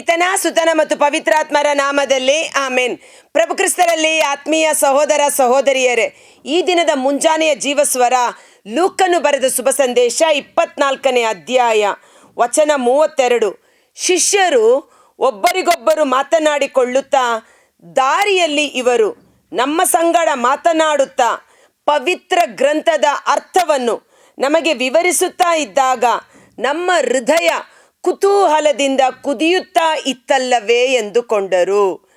ಪಿತನ, ಸುತನ ಮತ್ತು ಪವಿತ್ರಾತ್ಮರ ನಾಮದಲ್ಲಿ ಆಮೇನ್. ಪ್ರಭು ಕ್ರಿಸ್ತರಲ್ಲಿ ಆತ್ಮೀಯ ಸಹೋದರ ಸಹೋದರಿಯರೇ, ಈ ದಿನದ ಮುಂಜಾನೆಯ ಜೀವಸ್ವರ ಲೂಕನ್ನು ಬರೆದ ಶುಭ ಸಂದೇಶ ಇಪ್ಪತ್ನಾಲ್ಕನೇ ಅಧ್ಯಾಯ, ವಚನ ಮೂವತ್ತೆರಡು. ಶಿಷ್ಯರು ಒಬ್ಬರಿಗೊಬ್ಬರು ಮಾತನಾಡಿಕೊಳ್ಳುತ್ತಾ, ದಾರಿಯಲ್ಲಿ ಇವರು ನಮ್ಮ ಸಂಗಡ ಮಾತನಾಡುತ್ತಾ, ಪವಿತ್ರ ಗ್ರಂಥದ ಅರ್ಥವನ್ನು ನಮಗೆ ವಿವರಿಸುತ್ತಾ ಇದ್ದಾಗ ನಮ್ಮ ಹೃದಯ ಕುತೂಹಲದಿಂದ ಕುದಿಯುತ್ತಾ ಇತ್ತಲ್ಲವೇ ಎಂದುಕೊಂಡರು.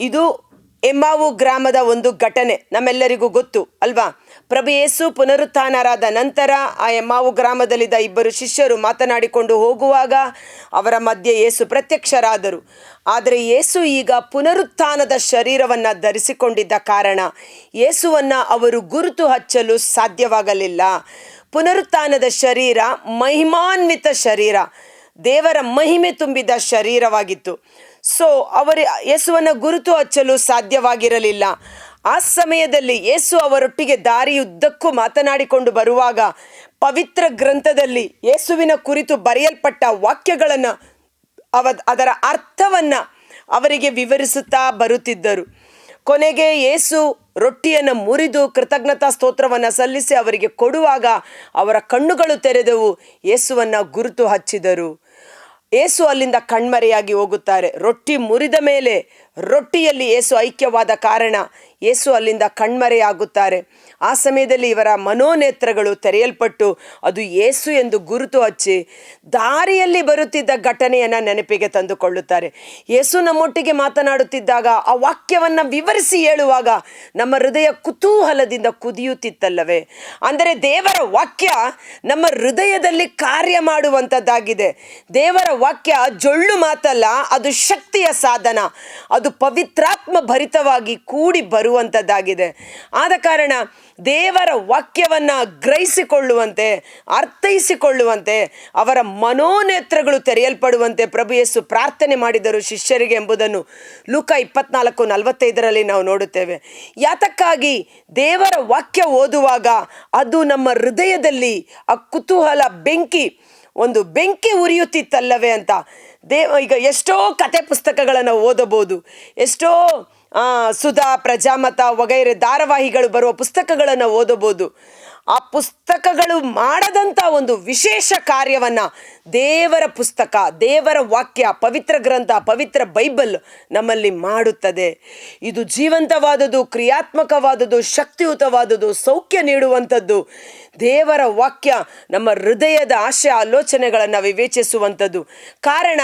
ಇದು ಎಮ್ಮಾವು ಗ್ರಾಮದ ಒಂದು ಘಟನೆ, ನಮ್ಮೆಲ್ಲರಿಗೂ ಗೊತ್ತು, ಅಲ್ವಾ? ಪ್ರಭು ಯೇಸು ಪುನರುತ್ಥಾನರಾದ ನಂತರ ಆ ಎಮ್ಮಾವು ಗ್ರಾಮದಲ್ಲಿದ್ದ ಇಬ್ಬರು ಶಿಷ್ಯರು ಮಾತನಾಡಿಕೊಂಡು ಹೋಗುವಾಗ ಅವರ ಮಧ್ಯೆ ಯೇಸು ಪ್ರತ್ಯಕ್ಷರಾದರು. ಆದರೆ ಯೇಸು ಈಗ ಪುನರುತ್ಥಾನದ ಶರೀರವನ್ನು ಧರಿಸಿಕೊಂಡಿದ್ದ ಕಾರಣ ಯೇಸುವನ್ನು ಅವರು ಗುರುತು ಹಚ್ಚಲು ಸಾಧ್ಯವಾಗಲಿಲ್ಲ. ಪುನರುತ್ಥಾನದ ಶರೀರ, ಮಹಿಮಾನ್ವಿತ ಶರೀರ. ದೇವರ ಮಹಿಮೆ ತುಂಬಿದ ಶರೀರವಾಗಿತ್ತು. ಸೊ ಅವರ ಯೇಸುವನ್ನು ಗುರುತು ಹಚ್ಚಲು ಸಾಧ್ಯವಾಗಿರಲಿಲ್ಲ. ಆ ಸಮಯದಲ್ಲಿ ಯೇಸು ಅವರೊಟ್ಟಿಗೆ ದಾರಿಯುದ್ದಕ್ಕೂ ಮಾತನಾಡಿಕೊಂಡು ಬರುವಾಗ ಪವಿತ್ರ ಗ್ರಂಥದಲ್ಲಿ ಯೇಸುವಿನ ಕುರಿತು ಬರೆಯಲ್ಪಟ್ಟ ವಾಕ್ಯಗಳನ್ನು ಅವ, ಅದರ ಅರ್ಥವನ್ನು ಅವರಿಗೆ ವಿವರಿಸುತ್ತಾ ಬರುತ್ತಿದ್ದರು. ಕೊನೆಗೆ ಯೇಸು ರೊಟ್ಟಿಯನ್ನು ಮುರಿದು ಕೃತಜ್ಞತಾ ಸ್ತೋತ್ರವನ್ನು ಸಲ್ಲಿಸಿ ಅವರಿಗೆ ಕೊಡುವಾಗ ಅವರ ಕಣ್ಣುಗಳು ತೆರೆದವು. ಯೇಸುವನ್ನು ಗುರುತು ಹಚ್ಚಿದರು. ಏಸು ಅಲ್ಲಿಂದ ಕಣ್ಮರೆಯಾಗಿ ಹೋಗುತ್ತಾರೆ. ರೊಟ್ಟಿ ಮುರಿದ ಮೇಲೆ ರೊಟ್ಟಿಯಲ್ಲಿ ಏಸು ಐಕ್ಯವಾದ ಕಾರಣ ಏಸು ಅಲ್ಲಿಂದ ಕಣ್ಮರೆಯಾಗುತ್ತಾರೆ. ಆ ಸಮಯದಲ್ಲಿ ಇವರ ಮನೋನೇತ್ರಗಳು ತೆರೆಯಲ್ಪಟ್ಟು ಅದು ಏಸು ಎಂದು ಗುರುತು ಹಚ್ಚಿ ದಾರಿಯಲ್ಲಿ ಬರುತ್ತಿದ್ದ ಘಟನೆಯನ್ನು ನೆನಪಿಗೆ ತಂದುಕೊಳ್ಳುತ್ತಾರೆ. ಏಸು ನಮ್ಮೊಟ್ಟಿಗೆ ಮಾತನಾಡುತ್ತಿದ್ದಾಗ ಆ ವಾಕ್ಯವನ್ನು ವಿವರಿಸಿ ಹೇಳುವಾಗ ನಮ್ಮ ಹೃದಯ ಕುತೂಹಲದಿಂದ ಕುದಿಯುತ್ತಿತ್ತಲ್ಲವೇ? ಅಂದರೆ ದೇವರ ವಾಕ್ಯ ನಮ್ಮ ಹೃದಯದಲ್ಲಿ ಕಾರ್ಯ ಮಾಡುವಂಥದ್ದಾಗಿದೆ ದೇವರ ವಾಕ್ಯ ಜೊಳ್ಳು ಮಾತಲ್ಲ, ಅದು ಶಕ್ತಿಯ ಸಾಧನ. ಅದು ಪವಿತ್ರಾತ್ಮ ಭರಿತವಾಗಿ ಕೂಡಿ ಬರುವಂಥದ್ದಾಗಿದೆ ಆದ ಕಾರಣ ದೇವರ ವಾಕ್ಯವನ್ನು ಗ್ರಹಿಸಿಕೊಳ್ಳುವಂತೆ, ಅರ್ಥೈಸಿಕೊಳ್ಳುವಂತೆ, ಅವರ ಮನೋನೇತ್ರಗಳು ತೆರೆಯಲ್ಪಡುವಂತೆ ಪ್ರಭು ಯೇಸು ಪ್ರಾರ್ಥನೆ ಮಾಡಿದರು ಶಿಷ್ಯರಿಗೆ ಎಂಬುದನ್ನು ಲೂಕ ಇಪ್ಪತ್ನಾಲ್ಕು ನಲವತ್ತೈದರಲ್ಲಿ ನಾವು ನೋಡುತ್ತೇವೆ. ಯಾತಕ್ಕಾಗಿ ದೇವರ ವಾಕ್ಯ ಓದುವಾಗ ಅದು ನಮ್ಮ ಹೃದಯದಲ್ಲಿ ಆ ಕುತೂಹಲ, ಬೆಂಕಿ, ಒಂದು ಬೆಂಕಿ ಉರಿಯುತ್ತಿತ್ತಲ್ಲವೇ ಅಂತ. ದೇವ ಈಗ ಎಷ್ಟೋ ಕತೆ ಪುಸ್ತಕಗಳನ್ನು ಓದಬಹುದು, ಎಷ್ಟೋ ಸುಧಾ, ಪ್ರಜಾಮತ ವಗೈರೆ ಧಾರಾವಾಹಿಗಳು ಬರುವ ಪುಸ್ತಕಗಳನ್ನು ಓದಬಹುದು. ಆ ಪುಸ್ತಕಗಳು ಮಾಡದಂಥ ಒಂದು ವಿಶೇಷ ಕಾರ್ಯವನ್ನು ದೇವರ ಪುಸ್ತಕ, ದೇವರ ವಾಕ್ಯ, ಪವಿತ್ರ ಗ್ರಂಥ, ಪವಿತ್ರ ಬೈಬಲ್ ನಮ್ಮಲ್ಲಿ ಮಾಡುತ್ತದೆ. ಇದು ಜೀವಂತವಾದದ್ದು, ಕ್ರಿಯಾತ್ಮಕವಾದದ್ದು, ಶಕ್ತಿಯುತವಾದದ್ದು, ಸೌಖ್ಯ ನೀಡುವಂಥದ್ದು. ದೇವರ ವಾಕ್ಯ ನಮ್ಮ ಹೃದಯದ ಆಶಯ ಆಲೋಚನೆಗಳನ್ನು ವಿವೇಚಿಸುವಂಥದ್ದು. ಕಾರಣ,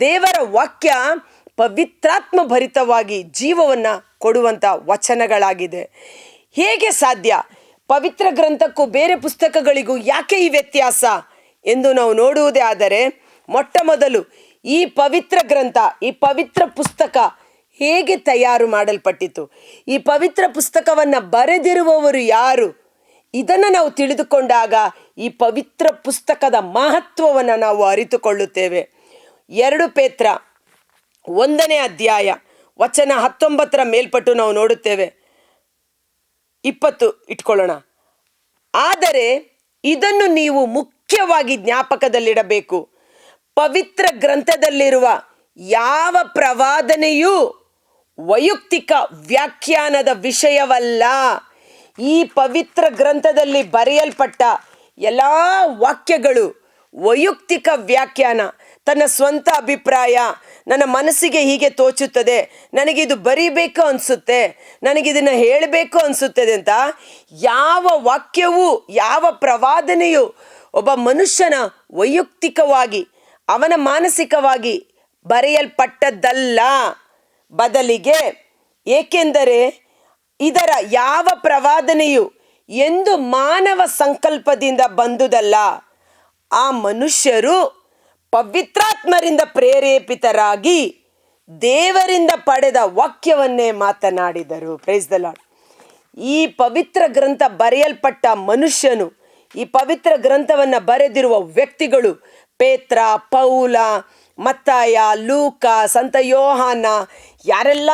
ದೇವರ ವಾಕ್ಯ ಪವಿತ್ರಾತ್ಮ ಭರಿತವಾಗಿ ಜೀವವನ್ನು ಕೊಡುವಂಥ ವಚನಗಳಾಗಿದೆ. ಹೇಗೆ ಸಾಧ್ಯ? ಪವಿತ್ರ ಗ್ರಂಥಕ್ಕೂ ಬೇರೆ ಪುಸ್ತಕಗಳಿಗೂ ಯಾಕೆ ಈ ವ್ಯತ್ಯಾಸ? ಎಂದು ನಾವು ನೋಡುವುದೇ ಆದರೆ, ಮೊಟ್ಟ ಮೊದಲು ಈ ಪವಿತ್ರ ಗ್ರಂಥ, ಈ ಪವಿತ್ರ ಪುಸ್ತಕ ಹೇಗೆ ತಯಾರು ಮಾಡಲ್ಪಟ್ಟಿತು? ಈ ಪವಿತ್ರ ಪುಸ್ತಕವನ್ನು ಬರೆದಿರುವವರು ಯಾರು? ಇದನ್ನು ನಾವು ತಿಳಿದುಕೊಂಡಾಗ ಈ ಪವಿತ್ರ ಪುಸ್ತಕದ ಮಹತ್ವವನ್ನು ನಾವು ಅರಿತುಕೊಳ್ಳುತ್ತೇವೆ. ಎರಡು ಪೇತ್ರ ಒಂದನೇ ಅಧ್ಯಾಯ, ವಚನ ಹತ್ತೊಂಬತ್ತರ ಮೇಲ್ಪಟ್ಟು ನಾವು ನೋಡುತ್ತೇವೆ. ಇಪ್ಪತ್ತು ಇಟ್ಕೊಳ್ಳೋಣ. ಆದರೆ ಇದನ್ನು ನೀವು ಮುಖ್ಯವಾಗಿ ಜ್ಞಾಪಕದಲ್ಲಿಡಬೇಕು. ಪವಿತ್ರ ಗ್ರಂಥದಲ್ಲಿರುವ ಯಾವ ಪ್ರವಾದನೆಯೂ ವೈಯಕ್ತಿಕ ವ್ಯಾಖ್ಯಾನದ ವಿಷಯವಲ್ಲ. ಈ ಪವಿತ್ರ ಗ್ರಂಥದಲ್ಲಿ ಬರೆಯಲ್ಪಟ್ಟ ಎಲ್ಲ ವಾಕ್ಯಗಳು ವೈಯಕ್ತಿಕ ವ್ಯಾಖ್ಯಾನ. ತನ್ನ ಸ್ವಂತ ಅಭಿಪ್ರಾಯ ನನ್ನ ಮನಸ್ಸಿಗೆ ಹೀಗೆ ತೋಚುತ್ತದೆ ನನಗಿದು ಬರೀಬೇಕು ಅನಿಸುತ್ತೆ ನನಗಿದನ್ನು ಹೇಳಬೇಕು ಅನಿಸುತ್ತದೆ ಅಂತ ಯಾವ ವಾಕ್ಯವೂ, ಯಾವ ಪ್ರವಾದನೆಯು ಒಬ್ಬ ಮನುಷ್ಯನ ವೈಯಕ್ತಿಕವಾಗಿ, ಅವನ ಮಾನಸಿಕವಾಗಿ ಬರೆಯಲ್ಪಟ್ಟದ್ದಲ್ಲ. ಬದಲಿಗೆ ಏಕೆಂದರೆ ಇದರ ಯಾವ ಪ್ರವಾದನೆಯು ಎಂದು ಮಾನವ ಸಂಕಲ್ಪದಿಂದ ಬಂದುದಲ್ಲ. ಆ ಮನುಷ್ಯರು ಪವಿತ್ರಾತ್ಮರಿಂದ ಪ್ರೇರೇಪಿತರಾಗಿ ದೇವರಿಂದ ಪಡೆದ ವಾಕ್ಯವನ್ನೇ ಮಾತನಾಡಿದರು. ಪ್ರೈಸ್ ದ ಲಾಡ್ ಈ ಪವಿತ್ರ ಗ್ರಂಥ ಬರೆಯಲ್ಪಟ್ಟ ಮನುಷ್ಯನು, ಈ ಪವಿತ್ರ ಗ್ರಂಥವನ್ನು ಬರೆದಿರುವ ವ್ಯಕ್ತಿಗಳು ಪೇತ್ರ, ಪೌಲ, ಮತ್ತಾಯ, ಲೂಕ, ಸಂತ ಯೋಹಾನ, ಯಾರೆಲ್ಲ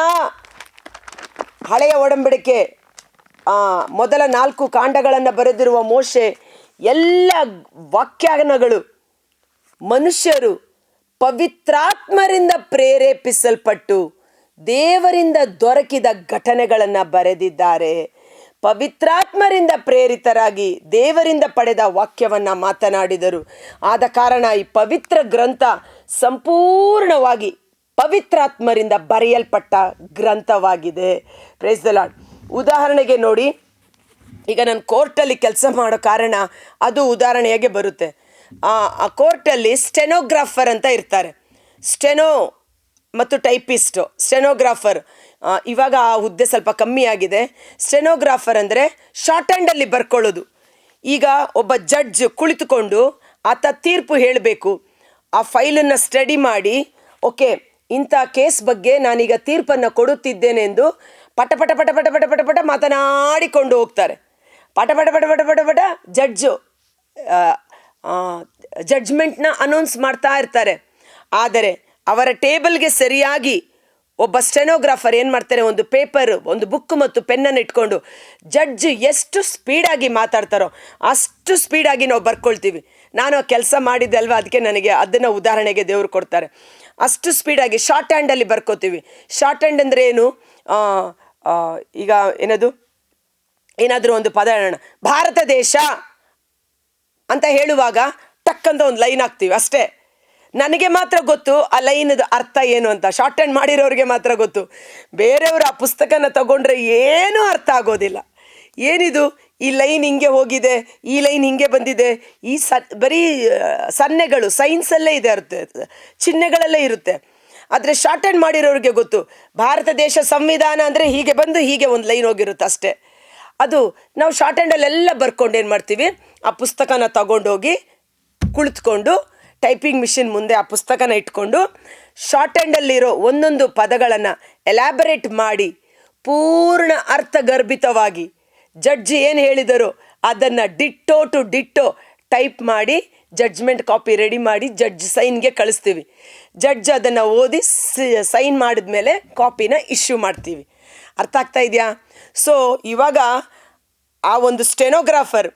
ಹಳೆಯ ಒಡಂಬಡಿಕೆ ಮೊದಲ ನಾಲ್ಕು ಕಾಂಡಗಳನ್ನು ಬರೆದಿರುವ ಮೋಶೆ, ಎಲ್ಲ ವ್ಯಾಖ್ಯಾನಗಳು ಮನುಷ್ಯರು ಪವಿತ್ರಾತ್ಮರಿಂದ ಪ್ರೇರೇಪಿಸಲ್ಪಟ್ಟು ದೇವರಿಂದ ದೊರಕಿದ ಘಟನೆಗಳನ್ನು ಬರೆದಿದ್ದಾರೆ. ಪವಿತ್ರಾತ್ಮರಿಂದ ಪ್ರೇರಿತರಾಗಿ ದೇವರಿಂದ ಪಡೆದ ವಾಕ್ಯವನ್ನು ಮಾತನಾಡಿದರು. ಆದ ಕಾರಣ ಈ ಪವಿತ್ರ ಗ್ರಂಥ ಸಂಪೂರ್ಣವಾಗಿ ಪವಿತ್ರಾತ್ಮರಿಂದ ಬರೆಯಲ್ಪಟ್ಟ ಗ್ರಂಥವಾಗಿದೆ. ಪ್ರೇಸ್ ದ ಉದಾಹರಣೆಗೆ ನೋಡಿ, ಈಗ ನಾನು ಕೋರ್ಟಲ್ಲಿ ಕೆಲಸ ಮಾಡೋ ಕಾರಣ ಅದು ಉದಾಹರಣೆಯಾಗೆ ಬರುತ್ತೆ. ಆ ಕೋರ್ಟಲ್ಲಿ ಸ್ಟೆನೋಗ್ರಾಫರ್ ಅಂತ ಇರ್ತಾರೆ ಸ್ಟೆನೋ ಮತ್ತು ಟೈಪಿಸ್ಟು ಸ್ಟೆನೋಗ್ರಾಫರ್ ಇವಾಗ ಆ ಹುದ್ದೆ ಸ್ವಲ್ಪ ಕಮ್ಮಿ ಆಗಿದೆ ಸ್ಟೆನೋಗ್ರಾಫರ್ ಅಂದರೆ ಶಾರ್ಟ್ ಹ್ಯಾಂಡಲ್ಲಿ ಬರ್ಕೊಳ್ಳೋದು ಈಗ ಒಬ್ಬ ಜಡ್ಜ್ ಕುಳಿತುಕೊಂಡು ಆತ ತೀರ್ಪು ಹೇಳಬೇಕು ಆ ಫೈಲನ್ನು ಸ್ಟಡಿ ಮಾಡಿ ಓಕೆ ಇಂಥ ಕೇಸ್ ಬಗ್ಗೆ ನಾನೀಗ ತೀರ್ಪನ್ನು ಕೊಡುತ್ತಿದ್ದೇನೆ ಎಂದು ಪಟ ಪಟ ಪಟ ಪಟ ಪಟ ಪಟ ಪಟ ಮಾತನಾಡಿಕೊಂಡು ಹೋಗ್ತಾರೆ ಪಟ ಪಟ ಪಟ ಪಟ ಪಟ ಪಟ ಜಡ್ಜು ಜಡ್ಜ್ಮೆಂಟ್ನ ಅನೌನ್ಸ್ ಮಾಡ್ತಾ ಇರ್ತಾರೆ. ಆದರೆ ಅವರ ಟೇಬಲ್ಗೆ ಸರಿಯಾಗಿ ಒಬ್ಬ ಸ್ಟೆನೋಗ್ರಾಫರ್ ಏನು ಮಾಡ್ತಾರೆ, ಒಂದು ಪೇಪರ್ ಒಂದು ಬುಕ್ ಮತ್ತು ಪೆನ್ನನ್ನು ಇಟ್ಕೊಂಡು ಜಡ್ಜ್ ಎಷ್ಟು ಸ್ಪೀಡಾಗಿ ಮಾತಾಡ್ತಾರೋ ಅಷ್ಟು ಸ್ಪೀಡಾಗಿ ನಾವು ಬರ್ಕೊಳ್ತೀವಿ. ನಾನು ಕೆಲಸ ಮಾಡಿದ್ದೆ ಅಲ್ವಾ, ಅದಕ್ಕೆ ನನಗೆ ಅದನ್ನು ಉದಾಹರಣೆಗೆ ದೇವರು ಕೊಡ್ತಾರೆ. ಅಷ್ಟು ಸ್ಪೀಡಾಗಿ ಶಾರ್ಟ್ ಹ್ಯಾಂಡಲ್ಲಿ ಬರ್ಕೋತೀವಿ. ಶಾರ್ಟ್ ಹ್ಯಾಂಡ್ ಅಂದರೆ ಏನು? ಈಗ ಏನದು? ಏನಾದರೂ ಒಂದು ಪದ ಭಾರತ ದೇಶ! ಅಂತ ಹೇಳುವಾಗ ಟಕ್ ಅಂತ ಒಂದು ಲೈನ್ ಹಾಕ್ತೀವಿ ಅಷ್ಟೇ. ನನಗೆ ಮಾತ್ರ ಗೊತ್ತು ಆ ಲೈನದ ಅರ್ಥ ಏನು ಅಂತ. ಶಾರ್ಟ್ ಹ್ಯಾಂಡ್ ಮಾಡಿರೋರಿಗೆ ಮಾತ್ರ ಗೊತ್ತು. ಬೇರೆಯವರು ಆ ಪುಸ್ತಕನ ತಗೊಂಡ್ರೆ ಏನೂ ಅರ್ಥ ಆಗೋದಿಲ್ಲ. ಏನಿದು? ಈ ಲೈನ್ ಹಿಂಗೆ ಹೋಗಿದೆ, ಈ ಲೈನ್ ಹಿಂಗೆ ಬಂದಿದೆ, ಈ ಸ ಬರೀ ಸನ್ನೆಗಳು, ಸೈನ್ಸಲ್ಲೇ ಇದೆ ಇರುತ್ತೆ ಚಿಹ್ನೆಗಳಲ್ಲೇ ಇರುತ್ತೆ. ಆದರೆ ಶಾರ್ಟ್ ಹ್ಯಾಂಡ್ ಮಾಡಿರೋರಿಗೆ ಗೊತ್ತು. ಭಾರತ ದೇಶ ಸಂವಿಧಾನ ಅಂದರೆ ಹೀಗೆ ಬಂದು ಹೀಗೆ ಒಂದು ಲೈನ್ ಹೋಗಿರುತ್ತೆ ಅಷ್ಟೇ. ಅದು ನಾವು ಶಾರ್ಟ್ ಹ್ಯಾಂಡಲ್ಲೆಲ್ಲ ಬರ್ಕೊಂಡು ಏನು ಮಾಡ್ತೀವಿ? ಆ ಪುಸ್ತಕನ ತಗೊಂಡೋಗಿ ಕುಳಿತುಕೊಂಡು ಟೈಪಿಂಗ್ ಮಿಷಿನ್ ಮುಂದೆ ಆ ಪುಸ್ತಕನ ಇಟ್ಕೊಂಡು ಶಾರ್ಟ್ ಹ್ಯಾಂಡಲ್ಲಿರೋ ಒಂದೊಂದು ಪದಗಳನ್ನು ಎಲಾಬರೇಟ್ ಮಾಡಿ ಪೂರ್ಣ ಅರ್ಥಗರ್ಭಿತವಾಗಿ ಜಡ್ಜಿ ಏನು ಹೇಳಿದರು? ಅದನ್ನು ಡಿಟ್ಟೋ ಟು ಡಿಟ್ಟೋ ಟೈಪ್ ಮಾಡಿ ಜಡ್ಜ್ಮೆಂಟ್ ಕಾಪಿ ರೆಡಿ ಮಾಡಿ ಜಡ್ಜ್ ಸೈನ್ಗೆ ಕಳಿಸ್ತೀವಿ. ಜಡ್ಜ್ ಅದನ್ನು ಓದಿ ಸೈನ್ ಮಾಡಿದ ಮೇಲೆ ಕಾಪಿನ ಇಶ್ಯೂ ಮಾಡ್ತೀವಿ. ಅರ್ಥ ಆಗ್ತಾ ಇದೆಯಾ? ಸೊ ಇವಾಗ ಆ ಒಂದು ಸ್ಟೆನೋಗ್ರಾಫರ್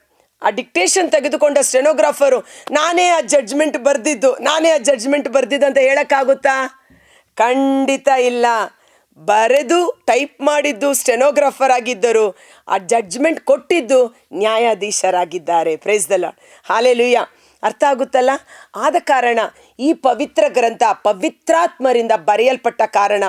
ಆ ಡಿಕ್ಟೇಷನ್ ತೆಗೆದುಕೊಂಡ ಸ್ಟೆನೋಗ್ರಾಫರು ನಾನೇ ಆ ಜಡ್ಜ್ಮೆಂಟ್ ಬರೆದಿದ್ದು, ನಾನೇ ಆ ಜಡ್ಜ್ಮೆಂಟ್ ಬರೆದಿದ್ದು ಅಂತ ಹೇಳೋಕ್ಕಾಗುತ್ತಾ? ಖಂಡಿತ ಇಲ್ಲ. ಬರೆದು ಟೈಪ್ ಮಾಡಿದ್ದು ಸ್ಟೆನೋಗ್ರಾಫರ್ ಆಗಿದ್ದರು, ಆ ಜಡ್ಜ್ಮೆಂಟ್ ಕೊಟ್ಟಿದ್ದು ನ್ಯಾಯಾಧೀಶರಾಗಿದ್ದಾರೆ. ಪ್ರೈಸ್ ದಲ್ಲ ಹಾಲೆಲುಯ್ಯ ಅರ್ಥ ಆಗುತ್ತಲ್ಲ? ಆದ ಕಾರಣ ಈ ಪವಿತ್ರ ಗ್ರಂಥ ಪವಿತ್ರಾತ್ಮರಿಂದ ಬರೆಯಲ್ಪಟ್ಟ ಕಾರಣ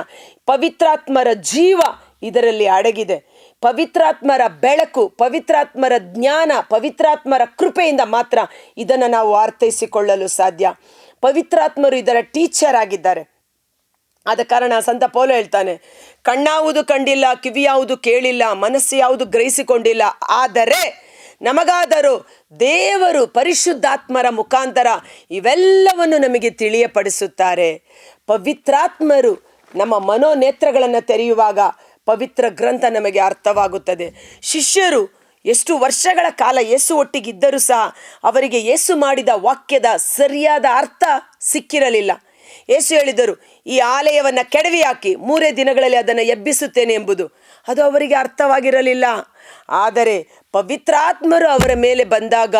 ಪವಿತ್ರಾತ್ಮರ ಜೀವ ಇದರಲ್ಲಿ ಅಡಗಿದೆ. ಪವಿತ್ರಾತ್ಮರ ಬೆಳಕು, ಪವಿತ್ರಾತ್ಮರ ಜ್ಞಾನ, ಪವಿತ್ರಾತ್ಮರ ಕೃಪೆಯಿಂದ ಮಾತ್ರ ಇದನ್ನು ನಾವು ಅರ್ಥೈಸಿಕೊಳ್ಳಲು ಸಾಧ್ಯ. ಪವಿತ್ರಾತ್ಮರು ಇದರ ಟೀಚರ್ ಆಗಿದ್ದಾರೆ. ಆದ ಕಾರಣ ಸಂತ ಪೌಲ ಹೇಳ್ತಾನೆ, ಕಣ್ಣಾವುದು ಕಂಡಿಲ್ಲ ಕಿವಿ ಯಾವುದು ಕೇಳಿಲ್ಲ, ಮನಸ್ಸು ಯಾವುದು ಗ್ರಹಿಸಿಕೊಂಡಿಲ್ಲ. ಆದರೆ ನಮಗಾದರೂ ದೇವರು ಪರಿಶುದ್ಧಾತ್ಮರ ಮುಖಾಂತರ ಇವೆಲ್ಲವನ್ನು ನಮಗೆ ತಿಳಿಯಪಡಿಸುತ್ತಾರೆ. ಪವಿತ್ರಾತ್ಮರು ನಮ್ಮ ಮನೋನೇತ್ರಗಳನ್ನು ತೆರೆಯುವಾಗ ಪವಿತ್ರ ಗ್ರಂಥ ನಮಗೆ ಅರ್ಥವಾಗುತ್ತದೆ. ಶಿಷ್ಯರು ಎಷ್ಟು ವರ್ಷಗಳ ಕಾಲ ಯೇಸು ಒಟ್ಟಿಗಿದ್ದರೂ ಸಹ ಅವರಿಗೆ ಯೇಸು ಮಾಡಿದ ವಾಕ್ಯದ ಸರಿಯಾದ ಅರ್ಥ ಸಿಕ್ಕಿರಲಿಲ್ಲ. ಯೇಸು ಹೇಳಿದರು, ಈ ಆಲಯವನ್ನು ಕೆಡವಿ ಹಾಕಿ ಮೂರೇ ದಿನಗಳಲ್ಲಿ ಅದನ್ನು ಎಬ್ಬಿಸುತ್ತೇನೆ ಎಂಬುದು ಅದು ಅವರಿಗೆ ಅರ್ಥವಾಗಿರಲಿಲ್ಲ. ಆದರೆ ಪವಿತ್ರಾತ್ಮರು ಅವರ ಮೇಲೆ ಬಂದಾಗ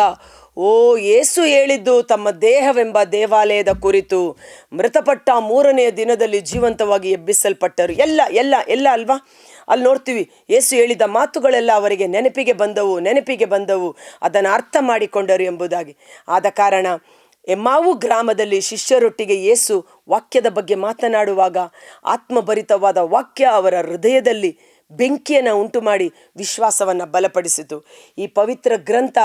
ಓ, ಏಸು ಹೇಳಿದ್ದು ತಮ್ಮ ದೇಹವೆಂಬ ದೇವಾಲಯದ ಕುರಿತು ಮೃತಪಟ್ಟ ಮೂರನೆಯ ದಿನದಲ್ಲಿ ಜೀವಂತವಾಗಿ ಎಬ್ಬಿಸಲ್ಪಟ್ಟರು. ಎಲ್ಲ ಎಲ್ಲ ಎಲ್ಲ ಅಲ್ವಾ? ಅಲ್ಲಿ ನೋಡ್ತೀವಿ ಯೇಸು ಹೇಳಿದ ಮಾತುಗಳೆಲ್ಲ ಅವರಿಗೆ ನೆನಪಿಗೆ ಬಂದವು ನೆನಪಿಗೆ ಬಂದವು, ಅದನ್ನು ಅರ್ಥ ಮಾಡಿಕೊಂಡರು ಎಂಬುದಾಗಿ. ಆದ ಕಾರಣ ಎಮ್ಮಾವು ಗ್ರಾಮದಲ್ಲಿ ಶಿಷ್ಯರೊಟ್ಟಿಗೆ ಯೇಸು ವಾಕ್ಯದ ಬಗ್ಗೆ ಮಾತನಾಡುವಾಗ ಆತ್ಮಭರಿತವಾದ ವಾಕ್ಯ ಅವರ ಹೃದಯದಲ್ಲಿ ಬೆಂಕಿಯನ್ನು ಉಂಟು ಮಾಡಿ ವಿಶ್ವಾಸವನ್ನು ಬಲಪಡಿಸಿತು. ಈ ಪವಿತ್ರ ಗ್ರಂಥ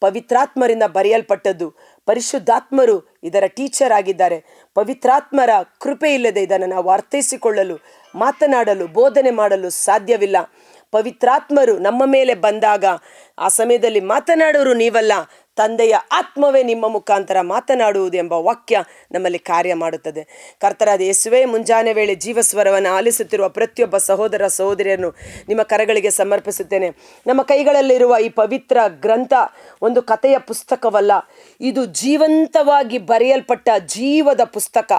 ಪವಿತ್ರಾತ್ಮರಿಂದ ಬರೆಯಲ್ಪಟ್ಟದ್ದು. ಪರಿಶುದ್ಧಾತ್ಮರು ಇದರ ಟೀಚರ್ ಆಗಿದ್ದಾರೆ. ಪವಿತ್ರಾತ್ಮರ ಕೃಪೆ ಇಲ್ಲದೆ ಇದನ್ನು ನಾವು ಅರ್ಥೈಸಿಕೊಳ್ಳಲು, ಮಾತನಾಡಲು, ಬೋಧನೆ ಮಾಡಲು ಸಾಧ್ಯವಿಲ್ಲ. ಪವಿತ್ರಾತ್ಮರು ನಮ್ಮ ಮೇಲೆ ಬಂದಾಗ, ಆ ಸಮಯದಲ್ಲಿ ಮಾತನಾಡೋರು ನೀವಲ್ಲ, ತಂದೆಯ ಆತ್ಮವೇ ನಿಮ್ಮ ಮುಖಾಂತರ ಮಾತನಾಡುವುದು ಎಂಬ ವಾಕ್ಯ ನಮ್ಮಲ್ಲಿ ಕಾರ್ಯ ಮಾಡುತ್ತದೆ. ಕರ್ತರಾದ ಯೇಸುವೆ, ಮುಂಜಾನೆ ವೇಳೆ ಜೀವಸ್ವರವನ್ನು ಆಲಿಸುತ್ತಿರುವ ಪ್ರತಿಯೊಬ್ಬ ಸಹೋದರ ಸಹೋದರಿಯನ್ನು ನಿಮ್ಮ ಕರಗಳಿಗೆ ಸಮರ್ಪಿಸುತ್ತೇನೆ. ನಮ್ಮ ಕೈಗಳಲ್ಲಿರುವ ಈ ಪವಿತ್ರ ಗ್ರಂಥ ಒಂದು ಕಥೆಯ ಪುಸ್ತಕವಲ್ಲ, ಇದು ಜೀವಂತವಾಗಿ ಬರೆಯಲ್ಪಟ್ಟ ಜೀವದ ಪುಸ್ತಕ.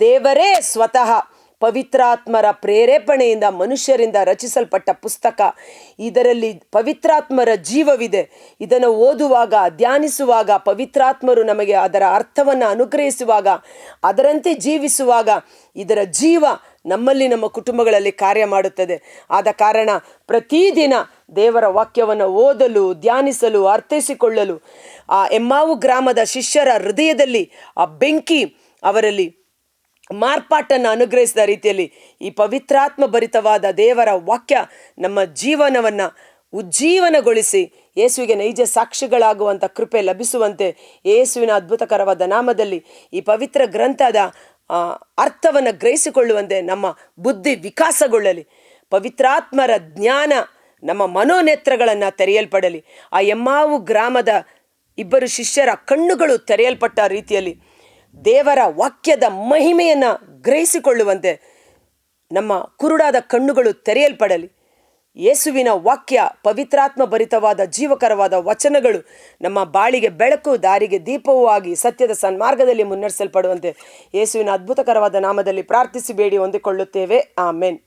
ದೇವರೇ ಸ್ವತಃ ಪವಿತ್ರಾತ್ಮರ ಪ್ರೇರೇಪಣೆಯಿಂದ ಮನುಷ್ಯರಿಂದ ರಚಿಸಲ್ಪಟ್ಟ ಪುಸ್ತಕ. ಇದರಲ್ಲಿ ಪವಿತ್ರಾತ್ಮರ ಜೀವವಿದೆ. ಇದನ್ನು ಓದುವಾಗ, ಧ್ಯಾನಿಸುವಾಗ, ಪವಿತ್ರಾತ್ಮರು ನಮಗೆ ಅದರ ಅರ್ಥವನ್ನು ಅನುಗ್ರಹಿಸುವಾಗ, ಅದರಂತೆ ಜೀವಿಸುವಾಗ ಇದರ ಜೀವ ನಮ್ಮಲ್ಲಿ ನಮ್ಮ ಕುಟುಂಬಗಳಲ್ಲಿ ಕಾರ್ಯ ಮಾಡುತ್ತದೆ. ಆದ ಕಾರಣ ಪ್ರತಿದಿನ ದೇವರ ವಾಕ್ಯವನ್ನು ಓದಲು, ಧ್ಯಾನಿಸಲು, ಅರ್ಥೈಸಿಕೊಳ್ಳಲು ಆ ಎಮ್ಮಾವು ಗ್ರಾಮದ ಶಿಷ್ಯರ ಹೃದಯದಲ್ಲಿ ಆ ಬೆಂಕಿ ಅವರಲ್ಲಿ ಮಾರ್ಪಾಟನ್ನು ಅನುಗ್ರಹಿಸಿದ ರೀತಿಯಲ್ಲಿ ಈ ಪವಿತ್ರಾತ್ಮ ಭರಿತವಾದ ದೇವರ ವಾಕ್ಯ ನಮ್ಮ ಜೀವನವನ್ನು ಉಜ್ಜೀವನಗೊಳಿಸಿ ಯೇಸುವಿಗೆ ನೈಜ ಸಾಕ್ಷಿಗಳಾಗುವಂಥ ಕೃಪೆ ಲಭಿಸುವಂತೆ ಯೇಸುವಿನ ಅದ್ಭುತಕರವಾದ ನಾಮದಲ್ಲಿ ಈ ಪವಿತ್ರ ಗ್ರಂಥದ ಅರ್ಥವನ್ನು ಗ್ರಹಿಸಿಕೊಳ್ಳುವಂತೆ ನಮ್ಮ ಬುದ್ಧಿ ವಿಕಾಸಗೊಳ್ಳಲಿ. ಪವಿತ್ರಾತ್ಮರ ಜ್ಞಾನ ನಮ್ಮ ಮನೋನೇತ್ರಗಳನ್ನು ತೆರೆಯಲ್ಪಡಲಿ. ಆ ಎಮ್ಮಾವು ಗ್ರಾಮದ ಇಬ್ಬರು ಶಿಷ್ಯರ ಕಣ್ಣುಗಳು ತೆರೆಯಲ್ಪಟ್ಟ ರೀತಿಯಲ್ಲಿ ದೇವರ ವಾಕ್ಯದ ಮಹಿಮೆಯನ್ನು ಗ್ರಹಿಸಿಕೊಳ್ಳುವಂತೆ ನಮ್ಮ ಕುರುಡಾದ ಕಣ್ಣುಗಳು ತೆರೆಯಲ್ಪಡಲಿ. ಯೇಸುವಿನ ವಾಕ್ಯ ಪವಿತ್ರಾತ್ಮ ಭರಿತವಾದ ಜೀವಕರವಾದ ವಚನಗಳು ನಮ್ಮ ಬಾಳಿಗೆ ಬೆಳಕು, ದಾರಿಗೆ ದೀಪವೂ ಆಗಿ ಸತ್ಯದ ಸನ್ಮಾರ್ಗದಲ್ಲಿ ಮುನ್ನಡೆಸಲ್ಪಡುವಂತೆ. ಯೇಸುವಿನ ಅದ್ಭುತಕರವಾದ ನಾಮದಲ್ಲಿ ಪ್ರಾರ್ಥಿಸಿ, ಬೇಡಿ, ಹೊಂದಿಕೊಳ್ಳುತ್ತೇವೆ. ಆಮೆನ್.